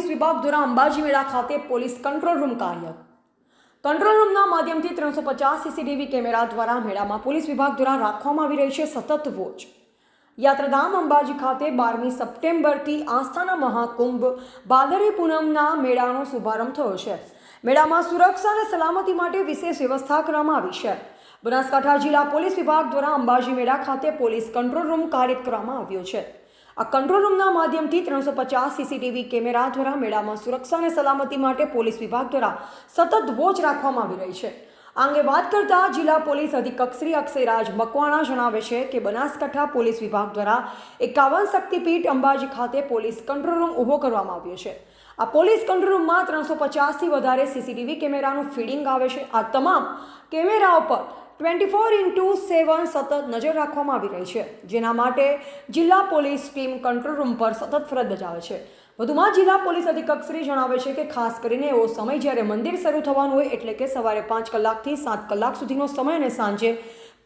વિભાગ દ્વારા અંબાજી મેળા ખાતે પોલીસ કંટ્રોલ રૂમ કાર્ય. કંટ્રોલ રૂમના માધ્યમથી ત્રણસો પચાસ સીસીટીવી કેમેરા દ્વારા મેળામાં પોલીસ વિભાગ દ્વારા રાખવામાં આવી રહી છે સતત વોચ. યાત્રાધામ અંબાજી ખાતે બારમી સપ્ટેમ્બરથી આસ્થાના મહાકુંભ ભાદરવી પૂનમના મેળાનો શુભારંભ થયો છે. મેળામાં સુરક્ષા અને સલામતી માટે વિશેષ વ્યવસ્થા કરવામાં આવી છે. બનાસકાંઠા જિલ્લા પોલીસ વિભાગ દ્વારા અંબાજી મેળા ખાતે પોલીસ કંટ્રોલ રૂમ કાર્ય કરવામાં આવ્યો છે. આ કંટ્રોલ રૂમના માધ્યમથી ત્રણસો પચાસ સીસીટીવી કેમેરા દ્વારા મેળામાં સુરક્ષા અને સલામતી માટે પોલીસ વિભાગ દ્વારા સતત વોચ રાખવામાં આવી રહી છે. આ અંગે વાત કરતા જિલ્લા પોલીસ અધિક્ષક શ્રી અક્ષયરાજ મકવાણા જણાવે છે કે બનાસકાંઠા પોલીસ વિભાગ દ્વારા એકાવન શક્તિપીઠ અંબાજી ખાતે પોલીસ કંટ્રોલ રૂમ ઊભો કરવામાં આવ્યો છે. આ પોલીસ કંટ્રોલ રૂમમાં ત્રણસો પચાસથી વધારે સીસીટીવી કેમેરાનું ફીડિંગ આવે છે. આ તમામ કેમેરાઓ પર ટ્વેન્ટી ફોર ઇન્ટુ સેવન સતત નજર રાખવામાં આવી રહી છે, જેના માટે જિલ્લા પોલીસ ટીમ કંટ્રોલ રૂમ પર સતત ફરજ બજાવે છે. વધુમાં જિલ્લા પોલીસ અધિક્ષક શ્રી જણાવે છે કે ખાસ કરીને એવો સમય જ્યારે મંદિર શરૂ થવાનું હોય એટલે કે સવારે પાંચ કલાકથી સાત કલાક સુધીનો સમય અને સાંજે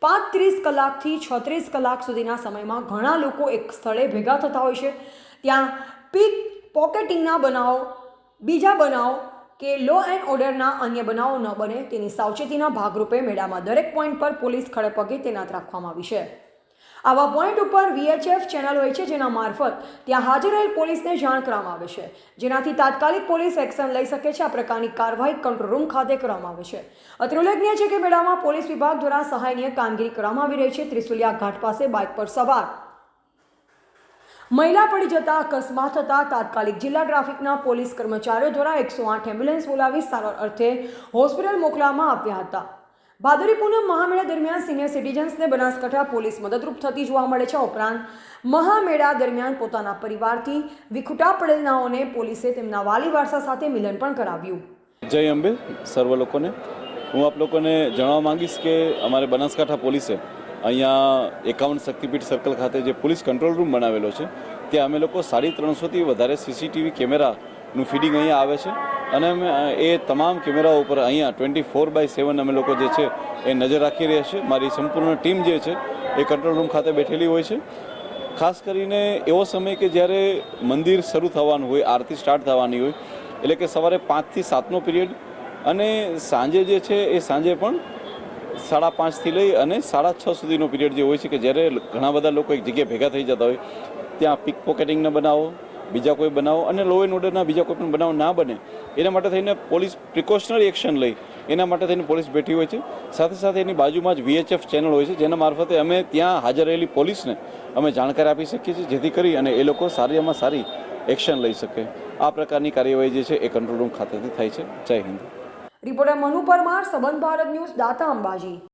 પાંચ ત્રીસ કલાકથી છત્રીસ કલાક સુધીના સમયમાં ઘણા લોકો એક સ્થળે ભેગા થતા હોય છે. ત્યાં પીક પોકેટિંગના બનાવો, બીજા બનાવો કે લો એન્ડ ઓર્ડરના અન્ય બનાવો ન બને તેની સાવચેતીના ભાગરૂપે મેળામાં દરેક પોઈન્ટ પર પોલીસ ખડેપગે તૈનાત રાખવામાં આવી છે. આવા પોઈન્ટ ઉપર વીએચએફ ચેનલ હોય છે જેના મારફત ત્યાં હાજર રહેલ પોલીસને જાણ કરવામાં આવે છે. જેનાથી તાત્કાલિક પોલીસ એક્શન લઈ શકે છે. આ પ્રકારની કાર્યવાહી કંટ્રોલ રૂમ ખાતે કરવામાં આવે છે. અત્રે ઉલ્લેખનીય છે કે મેળામાં પોલીસ વિભાગ દ્વારા સહાયનીય કામગીરી કરવામાં આવી રહી છે. ત્રિશુલિયા ઘાટ પાસે બાઇક પર સવાર મહિલા પડી જતા અકસ્માત થતા તાત્કાલિક જિલ્લા ટ્રાફિકના પોલીસ કર્મચારીઓ દ્વારા એકસો આઠ એમ્બ્યુલન્સ બોલાવી સારવાર અર્થે હોસ્પિટલ મોકલવામાં આવ્યા હતા. ભાદરી પૂનમ મહામેળા દરમિયાન સિનિયર સિટીઝન્સને બનાસકાંઠા પોલીસ મદદરૂપ થતી જોવા મળે છે. ઉપરાંત મહામેળા દરમિયાન પોતાના પરિવારથી વિખુટા પડેલનાઓને પોલીસે તેમના વાલી વારસા સાથે મિલન પણ કરાવ્યું. જય અંબે, સર્વ લોકોને. હું આપ લોકોને જણાવવા માંગીશ કે અમારે બનાસકાંઠા પોલીસે અહીંયા એકાવન શક્તિપીઠ સર્કલ ખાતે જે પોલીસ કંટ્રોલ રૂમ બનાવેલો છે, ત્યાં અમે લોકો સાડી ત્રણસોથી વધારે સીસીટીવી કેમેરાનું ફીડિંગ અહીંયા આવે છે. અને અમે, એ તમામ કેમેરાઓ ઉપર અહીંયા ટ્વેન્ટી ફોર બાય સેવન અમે લોકો જે છે, એ નજર રાખી રહ્યા છીએ મારી સંપૂર્ણ ટીમ જે છે, એ કંટ્રોલ રૂમ ખાતે બેઠેલી હોય છે. ખાસ કરીને એવો સમય કે જ્યારે મંદિર શરૂ થવાનું હોય, આરતી સ્ટાર્ટ થવાની હોય, એટલે કે સવારે પાંચથી સાતનો પિરિયડ અને સાંજે જે છે, એ સાંજે પણ સાડા પાંચથી લઈ અને સાડા છ સુધીનો પિરિયડ જે હોય છે કે જ્યારે ઘણા બધા લોકો એક જગ્યાએ ભેગા થઈ જતા હોય, ત્યાં પિક પોકેટિંગના બનાવો, બીજા કોઈ બનાવો અને લો એન્ડ ઓર્ડરના બીજા કોઈ પણ બનાવ ના બને, એના માટે થઈને પોલીસ પ્રિકોશનરી એક્શન લઈ, એના માટે થઈને પોલીસ બેઠી હોય છે. સાથે સાથે એની બાજુમાં જ વીએચએફ ચેનલ હોય છે, જેના મારફતે અમે ત્યાં હાજર રહેલી પોલીસને અમે જાણકારી આપી શકીએ છીએ, જેથી કરી અને એ લોકો સારીમાં સારી એક્શન લઈ શકે. આ પ્રકારની કાર્યવાહી જે છે એ કંટ્રોલ રૂમ ખાતેથી થાય છે. જય હિન્દ. રિપોર્ટર મનુ પરમાર સંબંધ ભારત ન્યૂઝ દાતા અંબાજી.